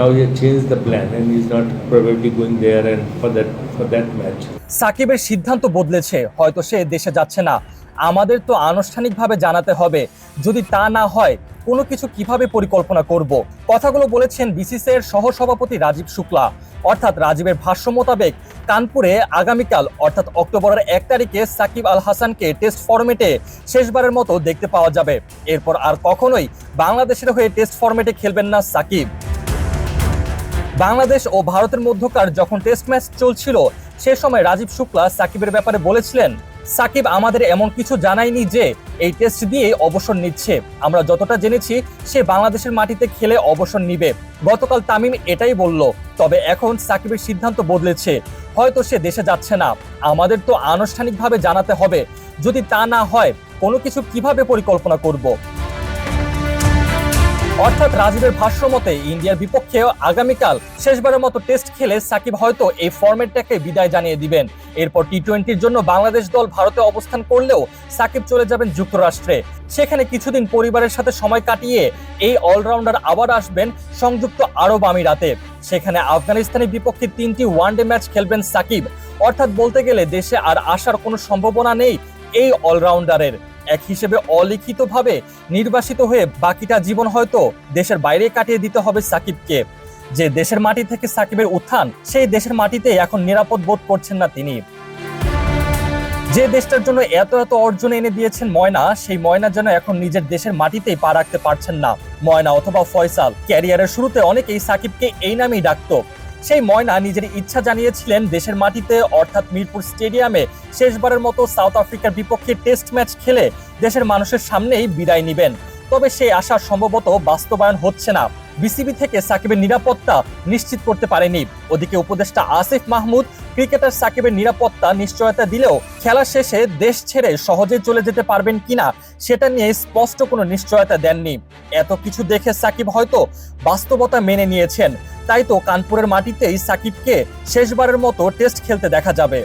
now he has changed the plan and he's not probably going there and for that for that match. সাকিবের সিদ্ধান্ত বদলেছে, হয়তো সে দেশে যাচ্ছে না। আমাদের তো আনুষ্ঠানিকভাবে জানাতে হবে, যদি তা না হয়, কোনো কিছু কীভাবে পরিকল্পনা করব? কথাগুলো বলেছেন বিসিসি এর সহসভাপতি রাজীব শুক্লা। অর্থাৎ রাজীবের ভাষ্য মোতাবেক, কানপুরে আগামীকাল, অর্থাৎ অক্টোবরের এক তারিখে সাকিব আল হাসানকে টেস্ট ফরম্যাটে শেষবারের মতো দেখতে পাওয়া যাবে। এরপর আর কখনোই বাংলাদেশের হয়ে টেস্ট ফরম্যাটে খেলবেন না সাকিব। বাংলাদেশ ও ভারতের মধ্যকার যখন টেস্ট ম্যাচ চলছিল, সে সময় রাজীব শুক্লা সাকিবের ব্যাপারে বলেছিলেন, সাকিব আমাদের এমন কিছু জানায়নি যে এই টেস্ট দিয়ে অবসর নিচ্ছে। আমরা যতটা জেনেছি, সে বাংলাদেশের মাটিতে খেলে অবসর নিবে। গতকাল তামিম এটাই বলল। তবে এখন সাকিবের সিদ্ধান্ত বদলেছে। হয়তো সে দেশে যাচ্ছে না। আমাদের তো আনুষ্ঠানিকভাবে জানাতে হবে। যদি তা না হয়, কোনো কিছু কীভাবে পরিকল্পনা করব? অর্থাৎ রাজীবের ভাষ্য মতে, ইন্ডিয়ার বিপক্ষে আগামীকাল শেষবারের মতো টেস্ট খেলে সাকিব হয়তো এই ফরম্যাটটাকে বিদায় জানিয়ে দিবেন। এরপর টি টোয়েন্টির জন্য বাংলাদেশ দল ভারতে অবস্থান করলেও সাকিব চলে যাবেন যুক্তরাষ্ট্রে। সেখানে কিছুদিন পরিবারের সাথে সময় কাটিয়ে এই অলরাউন্ডার আবার আসবেন সংযুক্ত আরব আমিরাতে। সেখানে আফগানিস্তানের বিপক্ষে তিনটি ওয়ানডে ম্যাচ খেলবেন সাকিব। অর্থাৎ বলতে গেলে দেশে আর আসার কোনো সম্ভাবনা নেই এই অলরাউন্ডারের। এক হিসেবে অলিখিতভাবে নির্বাসিত হয়ে বাকিটা জীবন হয়তো দেশের বাইরে কাটিয়ে দিতে হবে সাকিবকে। যে দেশের মাটি থেকে সাকিবের উত্থান, সেই দেশের মাটিতে এখন নিরাপদ বোধ করছেন না তিনি। যে দেশটার জন্য এত এত অর্জন এনে দিয়েছেন ময়না, সেই ময়না যেন এখন নিজের দেশের মাটিতেই পা রাখতে পারছেন না। ময়না অথবা ফয়সাল, ক্যারিয়ারের শুরুতে অনেকেই সাকিবকে এই নামেই ডাকতো। সেই ময়না নিজের ইচ্ছা জানিয়েছিলেন দেশের মাটিতে, অর্থাৎ মিরপুর স্টেডিয়ামে শেষবারের মতো সাউথ আফ্রিকার বিপক্ষে টেস্ট ম্যাচ খেলে দেশের মানুষের সামনেই বিদায় নেবেন। তবে সেই আশা সম্ভবত বাস্তবায়ন হচ্ছে না। বিসিবি থেকে সাকিবের নিরাপত্তা নিশ্চিত করতে পারেনি। ওদিকে উপদেষ্টা আসিফ মাহমুদ ক্রিকেটার সাকিবের নিরাপত্তা নিশ্চয়তা দিলেও খেলা শেষে দেশ ছেড়ে সহজে চলে যেতে পারবেন কিনা সেটা নিয়ে স্পষ্ট কোনো নিশ্চয়তা দেননি। এত কিছু দেখে সাকিব হয়তো বাস্তবতা মেনে নিয়েছেন। তাই তো কানপুরের মাটিতেই সাকিবকে শেষবারের মতো টেস্ট খেলতে দেখা যাবে।